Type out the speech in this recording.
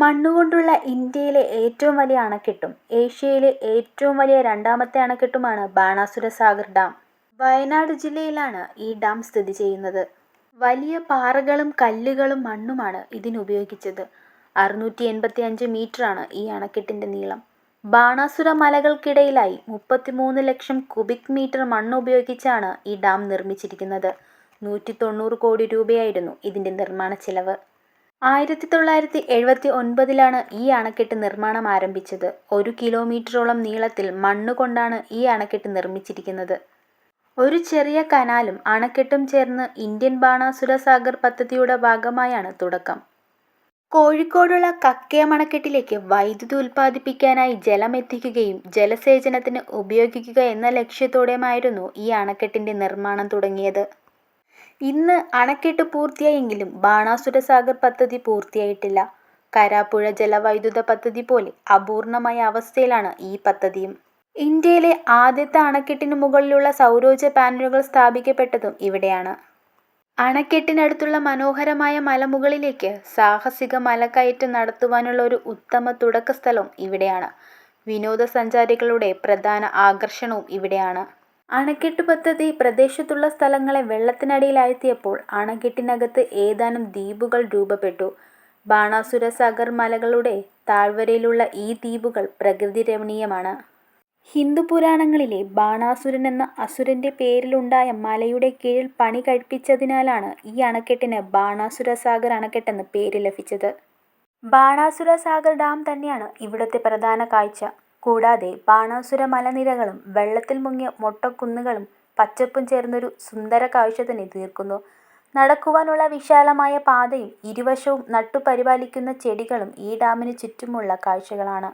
മണ്ണുകൊണ്ടുള്ള ഇന്ത്യയിലെ ഏറ്റവും വലിയ അണക്കെട്ടും ഏഷ്യയിലെ ഏറ്റവും വലിയ രണ്ടാമത്തെ അണക്കെട്ടുമാണ് ബാണാസുര സാഗർ ഡാം. വയനാട് ജില്ലയിലാണ് ഈ ഡാം സ്ഥിതി ചെയ്യുന്നത്. വലിയ പാറകളും കല്ലുകളും മണ്ണുമാണ് ഇതിനുപയോഗിച്ചത്. അറുന്നൂറ്റി എൺപത്തി അഞ്ച് മീറ്ററാണ് ഈ അണക്കെട്ടിന്റെ നീളം. ബാണാസുര മലകൾക്കിടയിലായി മുപ്പത്തിമൂന്ന് ലക്ഷം ക്യൂബിക് മീറ്റർ മണ്ണ് ഉപയോഗിച്ചാണ് ഈ ഡാം നിർമ്മിച്ചിരിക്കുന്നത്. നൂറ്റി തൊണ്ണൂറ് കോടി രൂപയായിരുന്നു ഇതിന്റെ തൊള്ളായിരത്തി എഴുപത്തി ഒൻപതിലാണ് ഈ അണക്കെട്ട് നിർമ്മാണം ആരംഭിച്ചത്. ഒരു കിലോമീറ്ററോളം നീളത്തിൽ മണ്ണുകൊണ്ടാണ് ഈ അണക്കെട്ട് നിർമ്മിച്ചിരിക്കുന്നത്. ഒരു ചെറിയ കനാലും അണക്കെട്ടും ചേർന്ന് ഇന്ത്യൻ ബാണാസുര സാഗർ പദ്ധതിയുടെ ഭാഗമായാണ് തുടക്കം. കോഴിക്കോടുള്ള കക്കയം അണക്കെട്ടിലേക്ക് വൈദ്യുതി ഉൽപ്പാദിപ്പിക്കാനായി ജലമെത്തിക്കുകയും ജലസേചനത്തിന് ഉപയോഗിക്കുക എന്ന ലക്ഷ്യത്തോടെയുമായിരുന്നു ഈ അണക്കെട്ടിന്റെ നിർമ്മാണം തുടങ്ങിയത്. ഇന്ന് അണക്കെട്ട് പൂർത്തിയായെങ്കിലും ബാണാസുര സാഗർ പദ്ധതി പൂർത്തിയായിട്ടില്ല. കരാപ്പുഴ ജലവൈദ്യുത പദ്ധതി പോലെ അപൂർണമായ അവസ്ഥയിലാണ് ഈ പദ്ധതിയും. ഇന്ത്യയിലെ ആദ്യത്തെ അണക്കെട്ടിന് മുകളിലുള്ള സൗരോർജ പാനലുകൾ സ്ഥാപിക്കപ്പെട്ടതും ഇവിടെയാണ്. അണക്കെട്ടിനടുത്തുള്ള മനോഹരമായ മലമുകളിലേക്ക് സാഹസിക മലക്കയറ്റം നടത്തുവാനുള്ള ഒരു ഉത്തമ തുടക്കസ്ഥലവും ഇവിടെയാണ്. വിനോദസഞ്ചാരികളുടെ പ്രധാന ആകർഷണവും ഇവിടെയാണ്. അണക്കെട്ട് പദ്ധതി പ്രദേശത്തുള്ള സ്ഥലങ്ങളെ വെള്ളത്തിനടിയിലാഴ്ത്തിയപ്പോൾ അണക്കെട്ടിനകത്ത് ഏതാനും ദ്വീപുകൾ രൂപപ്പെട്ടു. ബാണാസുര സാഗർ മലകളുടെ താഴ്വരയിലുള്ള ഈ ദ്വീപുകൾ പ്രകൃതി രമണീയമാണ് ഹിന്ദു പുരാണങ്ങളിലെ ബാണാസുരൻ എന്ന അസുരന്റെ പേരിലുണ്ടായ മലയുടെ കീഴിൽ പണി കഴിപ്പിച്ചതിനാലാണ് ഈ അണക്കെട്ടിന് ബാണാസുര സാഗർ അണക്കെട്ടെന്ന് പേര് ലഭിച്ചത്. ബാണാസുര സാഗർ ഡാം തന്നെയാണ് ഇവിടുത്തെ പ്രധാന കാഴ്ച. കൂടാതെ ബാണാസുര മലനിരകളും വെള്ളത്തിൽ മുങ്ങിയ മൊട്ടക്കുന്നുകളും പച്ചപ്പും ചേർന്നൊരു സുന്ദര കാഴ്ച തന്നെ തീർക്കുന്നു. നടക്കുവാനുള്ള വിശാലമായ പാതയും ഇരുവശവും നട്ടുപരിപാലിക്കുന്ന ചെടികളും ഈ ഡാമിന് ചുറ്റുമുള്ള കാഴ്ചകളാണ്.